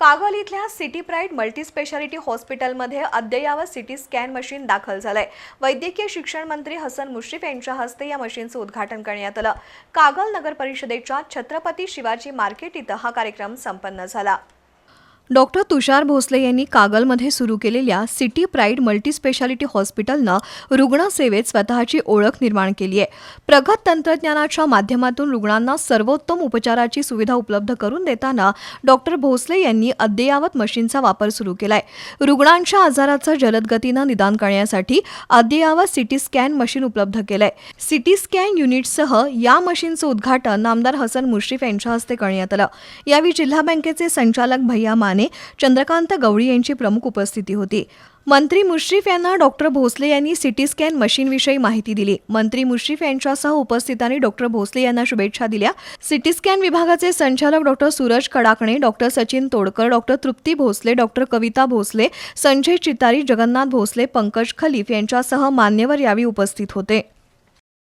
कागल इथल्या city pride multispeciality हॉस्पिटलमध्ये अद्ययावत सिटी स्कॅन मशीन दाखल झालंय. वैद्यकीय शिक्षण मंत्री हसन मुश्रीफ यांच्या हस्ते या मशीनचं उद्घाटन करण्यात आलं. कागल नगर परिषदेच्या छत्रपती शिवाजी मार्केट इथं हा कार्यक्रम संपन्न झाला. डॉक्टर तुषार भोसले यांनी कागलमध्ये सुरू केलेल्या सिटी प्राईड मल्टीस्पेशालिटी हॉस्पिटलनं रुग्णसेवेत स्वतःची ओळख निर्माण केली आहे. प्रगत तंत्रज्ञानाच्या माध्यमातून रुग्णांना सर्वोत्तम उपचाराची सुविधा उपलब्ध करून देताना डॉक्टर भोसले यांनी अद्ययावत मशीनचा वापर सुरू केलाय. रुग्णांच्या आजाराचं जलदगतीनं निदान करण्यासाठी अद्ययावत सिटी स्कॅन मशीन उपलब्ध केलंय. सिटी स्कॅन युनिटसह या मशीनचं उद्घाटन नामदार हसन मुश्रीफ यांच्या हस्ते करण्यात आलं. यावेळी जिल्हा बँकेचे संचालक भैया माने चंद्रकांत गवळी यांची प्रमुख उपस्थिती होती. मंत्री मुश्रीफ यांना डॉक्टर भोसले यांनी सिटी स्कॅन मशीनविषयी माहिती दिली. मंत्री मुश्रीफ यांच्यासह उपस्थितांनी डॉक्टर भोसले यांना शुभेच्छा दिल्या. सिटी स्कॅन विभागाचे संचालक doctor Suraj Kadakane doctor Sachin Todkar doctor Trupti Bhosale doctor Kavita Bhosale Sanjay Chitari Jagannath Bhosale Pankaj Khalif यांच्यासह मान्यवर यावेळी उपस्थित होते.